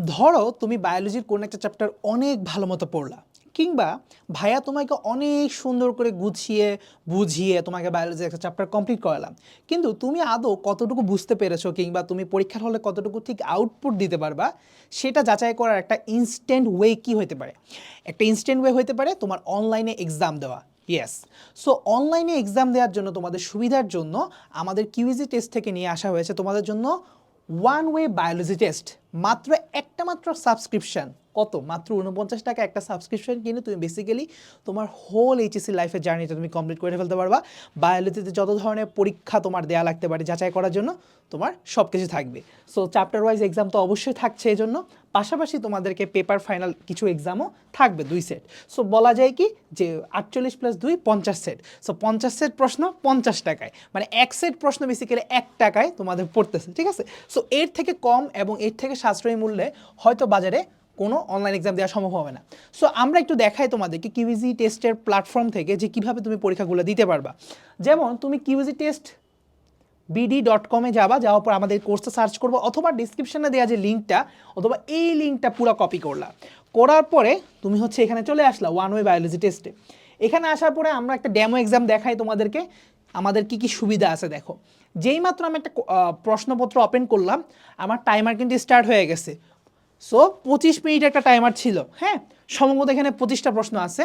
ধরো তুমি বায়োলজির কোনো একটা চ্যাপ্টার অনেক ভালো মতো পড়লা, কিংবা ভাইয়া তোমাকে অনেক সুন্দর করে গুছিয়ে, বুঝিয়ে তোমাকে বায়োলজির একটা চ্যাপ্টার কমপ্লিট করালাম। কিন্তু তুমি আদৌ কতটুকু বুঝতে পেরেছ কিংবা তুমি পরীক্ষার হলে কতটুকু ঠিক আউটপুট দিতে পারবা, সেটা যাচাই করার একটা ইনস্ট্যান্ট ওয়ে কি হতে পারে? একটা ইনস্ট্যান্ট ওয়ে হতে পারে তোমার অনলাইনে এক্সাম দেওয়া ইয়েস সো অনলাইনে এক্সাম দেওয়ার জন্য তোমাদের সুবিধার জন্য আমাদের কিউইজি টেস্ট থেকে নিয়ে আসা হয়েছে তোমাদের জন্য ওয়ান ওয়ে বায়োলজি টেস্ট মাত্র একটা মাত্র সাবস্ক্রিপশন কত? মাত্র উনপঞ্চাশ টাকা একটা সাবস্ক্রিপশন কিনে তুমি বেসিক্যালি তোমার হোল এইচএসসি লাইফের জার্নিটা তুমি কমপ্লিট করে ফেলতে পারবা। বায়োলজিতে যত ধরনের পরীক্ষা তোমার দেয়া লাগতে পারে, যাচাই করার জন্য তোমার সব কিছু থাকবে। সো চ্যাপ্টার ওয়াইজ এক্সাম তো অবশ্যই থাকছে এই জন্য পাশাপাশি তোমাদেরকে পেপার ফাইনাল কিছু এক্সামও থাকবে, দুই সেট সো বলা যায় কি যে আটচল্লিশ প্লাস দুই, পঞ্চাশ সেট সো পঞ্চাশ সেট প্রশ্ন পঞ্চাশ টাকায়। মানে এক সেট প্রশ্ন বেসিক্যালি এক টাকায় তোমাদের পড়তেছে, ঠিক আছে? সো এর থেকে কম এবং এর থেকে সাশ্রয়ী মূল্যে হয়তো বাজারে কোনো অনলাইন এক্সাম দেওয়া সম্ভব হবে না। সো আমরা একটু দেখাই তোমাদেরকে কিউইজি টেস্টের প্ল্যাটফর্ম থেকে যে কীভাবে তুমি পরীক্ষাগুলো দিতে পারবা। যেমন, তুমি কিউইজি টেস্ট বিডি ডট কমে যাবা, যাওয়ার পর আমাদের কোর্সটা সার্চ করব, অথবা ডিসক্রিপশানে দেওয়া যে লিঙ্কটা অথবা এই লিঙ্কটা পুরো কপি করলা। করার পরে তুমি হচ্ছে এখানে চলে আসলা ওয়ান ওয়ে বায়োলজি টেস্টে এখানে আসার পরে আমরা একটা ডেমো এক্সাম দেখাই তোমাদেরকে, আমাদের কি কি সুবিধা আছে দেখো। যেই মাত্র আমি একটা প্রশ্নপত্র ওপেন করলাম, আমার টাইমার কিন্তু স্টার্ট হয়ে গেছে। সো পঁচিশ মিনিট একটা টাইমার ছিল হ্যাঁ? সম্ভবত এখানে পঁচিশটা প্রশ্ন আছে।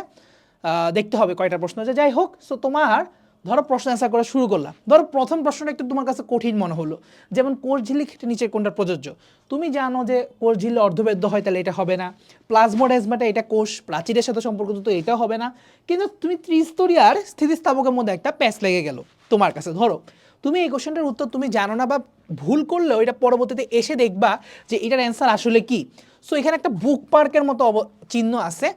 দেখতে হবে কয়টা প্রশ্ন আছে। যাই হোক সো তোমার ধরো প্রশ্ন অ্যান্সার করা শুরু করলাম। ধরো প্রথম প্রশ্নটা একটু তোমার কাছে কঠিন মনে হলো। যেমন কোষ ঝিল্লি ক্ষেত্রে নিচে কোনটা প্রযোজ্য? তুমি জানো যে কোষ ঝিল্লি অর্ধবেদ্য হয়, তাহলে এটা হবে না। প্লাজমোডেজমাটা এটা কোষ, প্রাচীরের সাথে সম্পর্কিত তো এটা হবে না। কিন্তু তুমি ত্রিস্তরীয়ার স্থিতিস্থাপকের মধ্যে একটা প্যাচ লেগে গেল তোমার কাছে। ধরো তুমি এই কোশ্চেনটার উত্তর তুমি জানো না বা ভুল করলেও এটা পরবর্তীতে এসে দেখবা যে এটার অ্যান্সার আসলে কি। সো এখানে একটা বুক পার্কের মতো চিহ্ন আছে।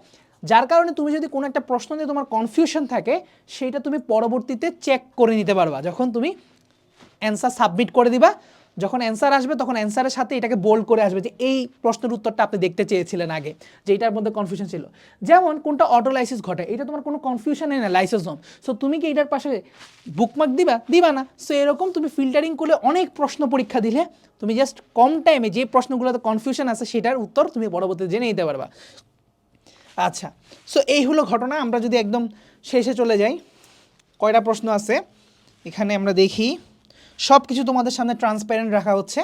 যার কারণে তুমি যদি কোনো একটা প্রশ্ন নিয়ে তোমার কনফিউশন থাকে, সেটা তুমি পরবর্তীতে চেক করে নিতে পারবা। যখন তুমি অ্যান্সার সাবমিট করে দিবা যখন অ্যান্সার আসবে, তখন অ্যান্সারের সাথে এটাকে বোল্ড করে আসবে যে এই প্রশ্নের উত্তরটা আপনি দেখতে চেয়েছিলেন আগে, যে এটার মধ্যে কনফিউশন ছিল। যেমন কোনটা অটোলাইসিস ঘটে, এটা তোমার কোনো কনফিউশনই না লাইসোজোম সো তুমি কি এটার পাশে বুকমার্ক দিবা? দিবা না। সো এরকম তুমি ফিল্টারিং করলে অনেক প্রশ্ন পরীক্ষা দিলে, তুমি জাস্ট কম টাইমে যে প্রশ্নগুলোতে কনফিউশন আছে, সেটার উত্তর তুমি পরবর্তীতে জেনে নিতে পারবা। আচ্ছা সো এই হলো ঘটনা। আমরা যদি একদম শেষে চলে যাই, কয়টা প্রশ্ন আছে? এখানে আমরা দেখি। সব কিছু তোমাদের সামনে ট্রান্সপারেন্ট রাখা হচ্ছে।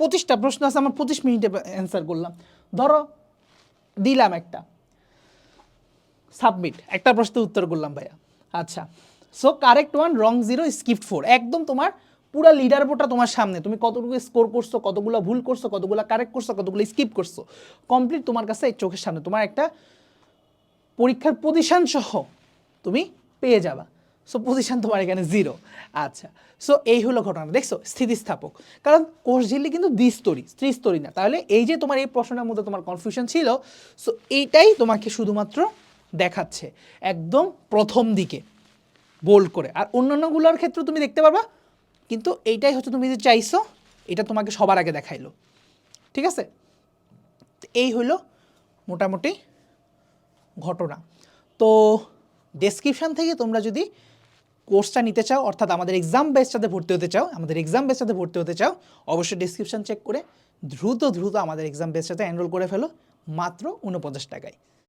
পঁচিশটা প্রশ্ন আছে, আমার পঁচিশ মিনিটে অ্যান্সার করলাম। ধরো, দিলাম একটা। সাবমিট একটা প্রশ্নের উত্তর করলাম ভাইয়া। আচ্ছা so correct one wrong zero skipped four একদম তোমার পুরো লিডার বোর্ডটা তোমার সামনে। তুমি কতটুকু স্কোর করছ, কতগুলো ভুল করছ, কতগুলো কারেক্ট করছ, কতগুলো স্কিপ করছ। কমপ্লিট তোমার কাছে চোখের সামনে। তোমার একটা পরীক্ষার পজিশন সহ তুমি পেয়ে যাবা। সো পজিশন তোমার এখানে জিরো আচ্ছা সো এই হলো ঘটনা দেখছ? স্থিতিস্থাপক। কারণ কোষ ঝিল্লি কিন্তু দ্বিস্তরী ত্রিস্তরী না। তাহলে এই যে তোমার এই প্রশ্নের মধ্যে তোমার কনফিউশন ছিল সো এইটাই তোমাকে শুধুমাত্র দেখাচ্ছে একদম প্রথম দিকে বোল্ড করে। আর অন্যান্যগুলোর ক্ষেত্রে তুমি দেখতে পারবা, কিন্তু এইটাই হচ্ছে তুমি যে চাইছো, এটা তোমাকে সবার আগে দেখাইলো। ঠিক আছে? এই হলো মোটামুটি ঘটনা। তো ডেসক্রিপশান থেকে তোমরা যদি কোর্সটা নিতে চাও, অর্থাৎ আমাদের এক্সাম বেসটাতে ভর্তি হতে চাও, আমাদের এক্সাম বেসটাতে ভর্তি হতে চাও, অবশ্যই ডিসক্রিপশান চেক করে দ্রুত দ্রুত আমাদের এক্সাম বেসটাতে এনরোল করে ফেলো, মাত্র উনপঞ্চাশ টাকায়।